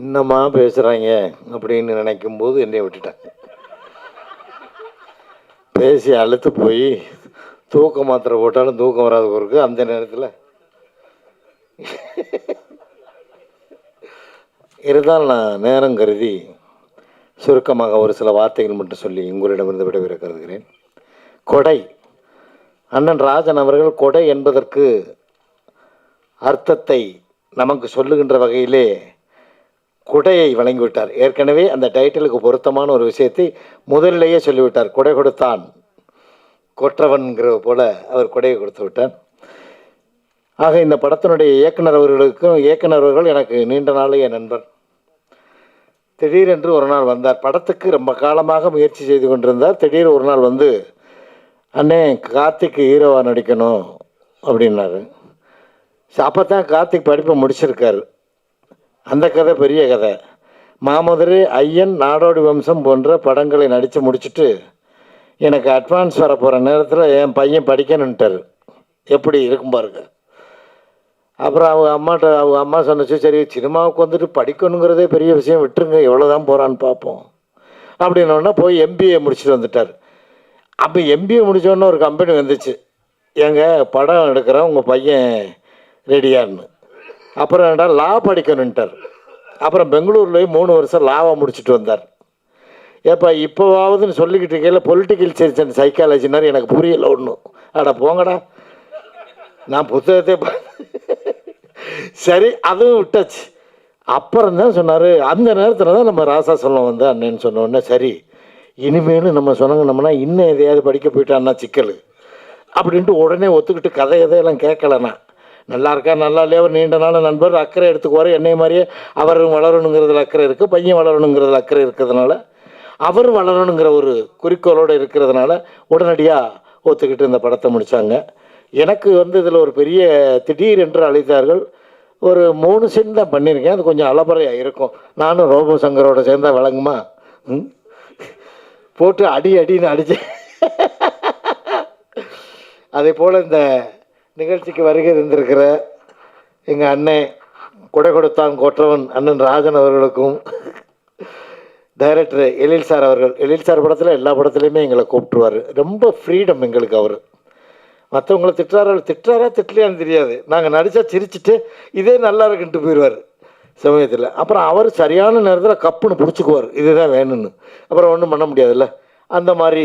என்னம்மா பேசுகிறாங்க அப்படின்னு நினைக்கும்போது என்னை விட்டுட்டாங்க பேசி அழுத்து போய் தூக்க மாத்திரை போட்டாலும் தூக்கம் வராத பிறகு அந்த நேரத்தில். இருந்தாலும் நான் நேரம் கருதி சுருக்கமாக ஒரு சில வார்த்தைகள் மட்டும் சொல்லி உங்களிடமிருந்து விடைபெற கருதுகிறேன் கொடை. அண்ணன் ராஜன் அவர்கள் கொடை என்பதற்கு அர்த்தத்தை நமக்கு சொல்லுகின்ற வகையிலே குடையை வழங்கிவிட்டார். ஏற்கனவே அந்த டைட்டிலுக்கு பொருத்தமான ஒரு விஷயத்தை முதலிலேயே சொல்லிவிட்டார். குடை கொடுத்தான். கொற்றவன்கிற போல அவர் குடையை கொடுத்து விட்டார். ஆக இந்த படத்தினுடைய இயக்குனர் அவர்களுக்கும் இயக்குனர் அவர்கள் எனக்கு நீண்ட நாளைய நண்பர். திடீரென்று ஒரு நாள் வந்தார். படத்துக்கு ரொம்ப காலமாக முயற்சி செய்து கொண்டிருந்தார். திடீர் ஒரு நாள் வந்து அண்ணே கார்த்திக் ஹீரோவாக நடிக்கணும் அப்படின்னாரு. அப்போ தான் கார்த்திக் படிப்பை முடிச்சிருக்காரு. அந்த கதை பெரிய கதை. மாமதுரை ஐயன் நாடோடி வம்சம் போன்ற படங்களை நடித்து முடிச்சுட்டு எனக்கு அட்வான்ஸ் வர போகிற நேரத்தில் என் பையன் படிக்கணுன்ட்டார் எப்படி இருக்கும் பாருங்க. அப்புறம் அவங்க அம்மாட்ட அவங்க அம்மா சொன்னச்சு சரி சினிமாவுக்கு வந்துட்டு படிக்கணுங்கிறதே பெரிய விஷயம் விட்டுருங்க எவ்வளோ தான் போகிறான்னு பார்ப்போம் அப்படின்னோடனே போய் எம்பிஏ முடிச்சுட்டு வந்துட்டார். அப்போ எம்பிஏ முடித்தோடனே ஒரு கம்பெனி வந்துச்சு. எங்கள் படம் எடுக்கிறோம் உங்கள் பையன் ரெடியான்னு அப்புறம் என்னடா லா படிக்கணுன்ட்டார் அப்புறம் பெங்களூர்லேயும் மூணு வருஷம் லாவை முடிச்சுட்டு வந்தார். ஏப்பா இப்போவாவதுன்னு சொல்லிக்கிட்டு இருக்கையில் பொலிட்டிக்கல் சயின்ஸ் அண்ட் சைக்காலஜினார் எனக்கு புரியல ஒன்றும் அட போங்கடா. நான் புத்தகத்தை பா- சரி அதுவும் விட்டாச்சு. அப்புறம் தான் சொன்னார் அந்த நேரத்தில் தான் நம்ம ராசா சொல்லம் வந்து அண்ணன்னு சொன்னோடனே சரி இனிமேலும் நம்ம சொன்னோம்னா இன்னும் எதையாவது படிக்க போயிட்டான்னா சிக்கல். அப்படின்ட்டு உடனே ஒத்துக்கிட்டு கதை எதையெல்லாம் கேட்கலண்ணா. நல்லா இருக்கா நல்லா இல்லையா நீண்ட நாள் நண்பர் அக்கறை எடுத்துக்குவார். என்னை மாதிரியே அவர் வளரணுங்கிறதுல அக்கறை இருக்குது பையன் வளரணுங்கிறதுல அக்கறை இருக்கிறதுனால அவர் வளரணுங்கிற ஒரு குறிக்கோளோடு இருக்கிறதுனால உடனடியாக ஒத்துக்கிட்டு இந்த படத்தை முடித்தாங்க எனக்கு வந்து இதில் ஒரு பெரிய திடீர் என்று அழைத்தார்கள். ஒரு மூணு சீன் தான் பண்ணியிருக்கேன். அது கொஞ்சம் அலபறையாக இருக்கும். நானும் ரோபோ சங்கரோட சேர்ந்தால் விளங்குமா ம்? போட்டு அடி அடின்னு அடித்தேன் அதே போல் இந்த நிகழ்ச்சிக்கு வருகை இருந்திருக்கிற எங்கள் அண்ணன் கொடை கொடுத்தான் கொற்றவன் அண்ணன் ராஜன் அவர்களுக்கும் டைரக்டர் எழில் சார் அவர்கள். எழில் சார் படத்தில் எல்லா படத்துலையுமே எங்களை கூப்பிட்டுருவார். ரொம்ப ஃப்ரீடம் எங்களுக்கு அவர். மற்றவங்கள திட்டுறாரா திட்டுறாரா திட்டலையான்னு தெரியாது. நாங்கள் நடித்தா சிரிச்சிட்டு இதே நல்லா இருக்குன்ட்டு போயிடுவார் சமயத்தில். அப்புறம் அவர் சரியான நேரத்தில் கப்புன்னு பிடிச்சிக்குவார். இதுதான் வேணும்னு. அப்புறம் ஒன்றும் பண்ண முடியாதுல்ல. அந்த மாதிரி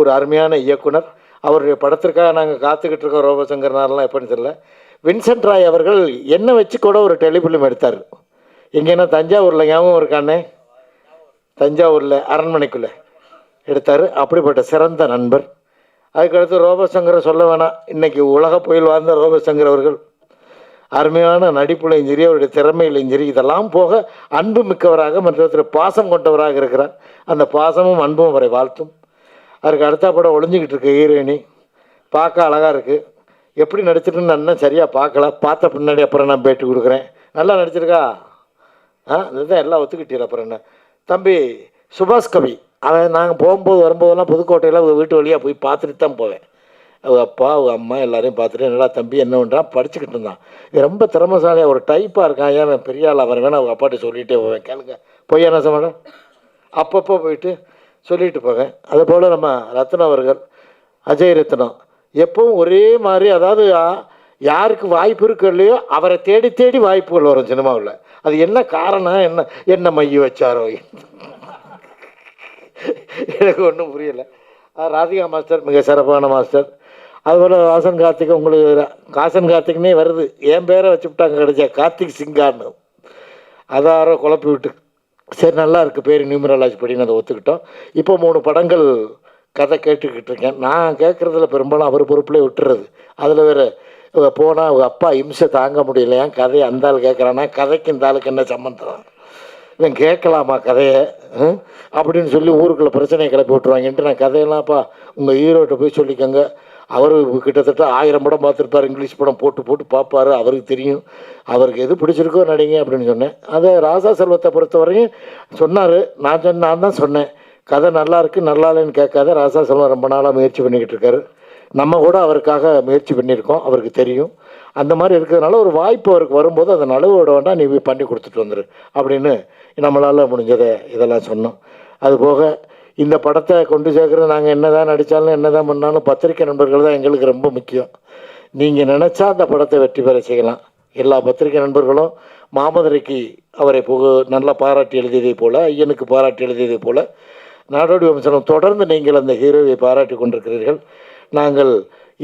ஒரு அருமையான இயக்குனர் அவருடைய படத்திற்காக நாங்கள் காத்துக்கிட்டு இருக்கோம் ரோபசங்கர்னாரெலாம் எப்படின்னு தெரியல. வின்சென்ட் ராய் அவர்கள் என்ன வச்சு கூட ஒரு டெலிஃபிலிம் எடுத்தார்? எங்கேன்னா தஞ்சாவூரில் ஞாபகம் இருக்கானே தஞ்சாவூரில் அரண்மனைக்குள்ளே எடுத்தார். அப்படிப்பட்ட சிறந்த நண்பர். அதுக்கடுத்து ரோபசங்கரை சொல்ல வேணாம். இன்றைக்கி உலக புயல் வாழ்ந்த ரோபசங்கர் அவர்கள். அருமையான நடிப்புலையும் சரி அவருடைய திறமையிலையும் சரி இதெல்லாம் போக அன்பு மிக்கவராக மற்றொருத்தர் பாசம் கொண்டவராக இருக்கிறார். அந்த பாசமும் அன்பும் அவரை வாழ்த்தும். அதுக்கு அடுத்த படம் ஒளிஞ்சிக்கிட்டு இருக்கு ஹீரோயினி. பார்க்க அழகாக இருக்குது எப்படி நடிச்சிருக்குன்னு நான் சரியாக பார்க்கல. பார்த்த பின்னாடி அப்புறம் நான் பேட்டி கொடுக்குறேன். நல்லா நடிச்சிருக்கா? ஆ இதுதான் எல்லாம் ஒத்துக்கிட்டீல அப்புறம் என்ன? தம்பி சுபாஷ் கவி அவன் நாங்கள் போகும்போது வரும்போதெல்லாம் புதுக்கோட்டையில் அவங்க வீட்டு வழியாக போய் பார்த்துட்டு தான் போவேன். அவங்க அப்பா அவங்க அம்மா எல்லாரையும் பார்த்துட்டு என்னடா தம்பி என்ன பண்ணுறான் படிச்சுக்கிட்டு இருந்தான். இது ரொம்ப திறமசாலியாக ஒரு டைப்பாக இருக்கான். ஏன் பெரிய ஆளாக வரவேன் அவங்க அப்பாட்ட சொல்லிகிட்டே போவேன். கேளுங்க. பொய்யா என்ன மேடம் அப்பப்போ போயிட்டு சொல்லிட்டு போவேன். அதே போல் நம்ம ரத்னம் அவர்கள் அஜய் ரத்னம் எப்பவும் ஒரே மாதிரி அதாவது யாருக்கு வாய்ப்பு இருக்கு இல்லையோ அவரை தேடி தேடி வாய்ப்புகள் வரும் சினிமாவில். அது என்ன காரணம்? என்ன என்ன மைய வச்சாரோ? எனக்கு ஒன்றும் புரியலை. ராதிகா மாஸ்டர் மிக சிறப்பான மாஸ்டர். அதுபோல் வாசன் கார்த்திக் உங்களுக்கு காசன் கார்த்திக்னே வருது. என் பேரை வச்சுவிட்டாங்க கிடைச்சா கார்த்திக் சிங்கான்னு. அதாரோ குழப்பி விட்டு சரி நல்லா இருக்குது பேர் நியூமராலஜி படின்னு அதை ஒத்துக்கிட்டோம். இப்போ மூணு படங்கள் கதை கேட்டுக்கிட்டு இருக்கேன். நான் கேட்குறதுல பெரும்பாலும் அவர் பொறுப்புலேயே விட்டுறது. அதில் வேறு போனால் அவங்க அப்பா இம்சை தாங்க முடியலையா கதையை அந்த ஆள் கேட்குறானா கதைக்கு இந்த ஆளுக்கு என்ன சம்மந்தம் இவன் கேட்கலாமா கதையை? அப்படின்னு சொல்லி ஊருக்குள்ளே பிரச்சனையை கிளப்பி விட்ருவாங்கன்ட்டு நான் கதையெல்லாம்ப்பா உங்கள் ஹீரோட்ட போய் சொல்லிக்கோங்க. அவர் கிட்டத்தட்ட ஆயிரம் படம் பார்த்துருப்பார் இங்கிலீஷ் படம் போட்டு போட்டு பார்ப்பாரு அவருக்கு தெரியும். அவருக்கு எது பிடிச்சிருக்கோ நடிங்க அப்படின்னு சொன்னேன். அதை ராசா செல்வத்தை பொறுத்தவரையும் சொன்னார். நான் சொன்ன நான் தான் சொன்னேன். கதை நல்லா இருக்குது நல்லா இல்லைன்னு கேட்காத ராசா செல்வம் ரொம்ப நாளாக முயற்சி பண்ணிக்கிட்டு இருக்காரு. நம்ம கூட அவருக்காக முயற்சி பண்ணியிருக்கோம் அவருக்கு தெரியும். அந்த மாதிரி இருக்கிறதுனால ஒரு வாய்ப்பு அவருக்கு வரும்போது அதை நழுவ விட வேண்டாம் நீ போய் பண்ணி கொடுத்துட்டு வந்துரு அப்படின்னு நம்மளால் முடிஞ்சதை இதெல்லாம் சொன்னோம். அதுபோக இந்த படத்தை கொண்டு சேர்க்குறது நாங்கள் என்ன தான் நடித்தாலும் என்ன தான் பண்ணாலும் பத்திரிக்கை நண்பர்கள் தான் எங்களுக்கு ரொம்ப முக்கியம். நீங்கள் நினச்சா அந்த படத்தை வெற்றி பெற செய்யலாம். எல்லா பத்திரிகை நண்பர்களும் மாமதுரைக்கு அவரை புக நல்லா பாராட்டி எழுதியதை போல் ஐயனுக்கு பாராட்டி எழுதியதை போல் நாடோடி வம்சனம் தொடர்ந்து நீங்கள் அந்த ஹீரோவை பாராட்டி கொண்டிருக்கிறீர்கள். நாங்கள்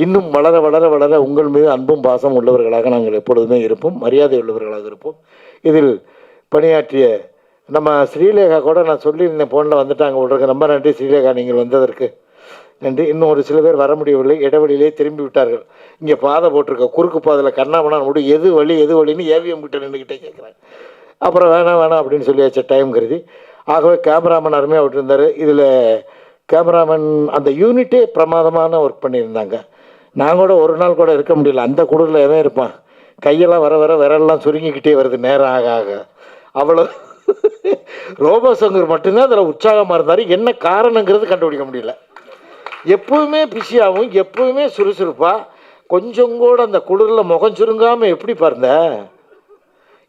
இன்னும் வளர வளர வளர உங்கள் மீது அன்பும் பாசம் உள்ளவர்களாக நாங்கள் எப்பொழுதுமே இருப்போம் மரியாதை உள்ளவர்களாக இருப்போம். இதில் பணியாற்றிய நம்ம ஸ்ரீலேகா கூட நான் சொல்லியிருந்தேன் ஃபோனில் வந்துட்டாங்க உங்களுக்கு ரொம்ப நன்றி ஸ்ரீலேகா நீங்கள் வந்ததற்கு. நன்றி. இன்னும் ஒரு சில பேர் வர முடியவில்லை. இடைவெளியிலே திரும்பி விட்டார்கள். இங்கே பாதை போட்டிருக்க குறுக்கு பாதையில் கண்ணாமண்ணா முடி எது வழி எது வழின்னு ஏவிஎம் கிட்ட நின்றுக்கிட்டே கேட்குறேன். அப்புறம் வேணாம் வேணாம் அப்படின்னு சொல்லியாச்சு டைம் கருதி. ஆகவே கேமராமேன் அருமையாக விட்டுருந்தார். இதில் கேமராமேன் அந்த யூனிட்டே பிரமாதமான ஒர்க் பண்ணியிருந்தாங்க. நான் கூட ஒரு நாள் கூட இருக்க முடியல. அந்த குளிரில் எவன் இருப்பான்? கையெல்லாம் வர வர விரல்லாம் சுருங்கிக்கிட்டே வருது. நேரம் ஆக ஆக. அவ்வளோ ரோபோ சங்கர் மட்டும்தான் அதில் உற்சாகமாக இருந்தார். என்ன காரணங்கிறது கண்டுபிடிக்க முடியல. எப்பவுமே பிஸியாகவும் எப்பவுமே சுறுசுறுப்பாக கொஞ்சம் கூட அந்த குளிரில் முகம் சுருங்காமல் எப்படி பாருந்த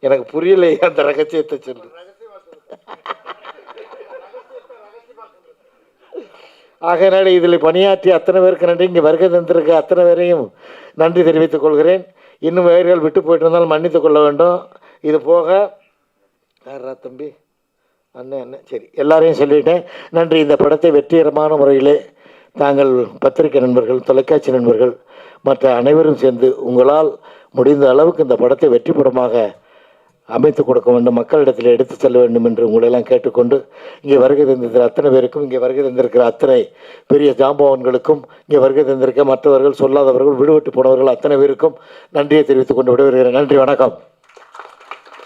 எனக்கு புரியலையே அந்த ரகசியத்தை சொல்லு. ஆகையினால இதில் பணியாற்றி அத்தனை பேருக்கு நன்றி. இங்கே வருகை தந்திருக்க அத்தனை பேரையும் நன்றி தெரிவித்துக் கொள்கிறேன். இன்னும் வேர்கள் விட்டு போயிட்டு இருந்தாலும் மன்னித்துக் கொள்ள வேண்டும். இது போக யாரா தம்பி? அண்ணன் அண்ணன் சரி எல்லாரையும் சொல்லிட்டேன். நன்றி. இந்த படத்தை வெற்றிகரமான முறையிலே தாங்கள் பத்திரிகை நண்பர்கள் தொலைக்காட்சி நண்பர்கள் மற்ற அனைவரும் சேர்ந்து உங்களால் முடிந்த அளவுக்கு இந்த படத்தை வெற்றி படமாக அமைத்து கொடுக்க வேண்டும் மக்களிடத்தில் எடுத்து செல்ல வேண்டும் என்று உங்களெல்லாம் கேட்டுக்கொண்டு இங்கே வருகை தந்திருக்கிற அத்தனை பேருக்கும் இங்கே வருகை தந்திருக்கிற அத்தனை பெரிய ஜாம்பவன்களுக்கும் இங்கே வருகை தந்திருக்க மற்றவர்கள் சொல்லாதவர்கள் விடுபட்டு போனவர்கள் அத்தனை பேருக்கும் நன்றியை தெரிவித்துக் கொண்டு விடுகிறேன் நன்றி வணக்கம்.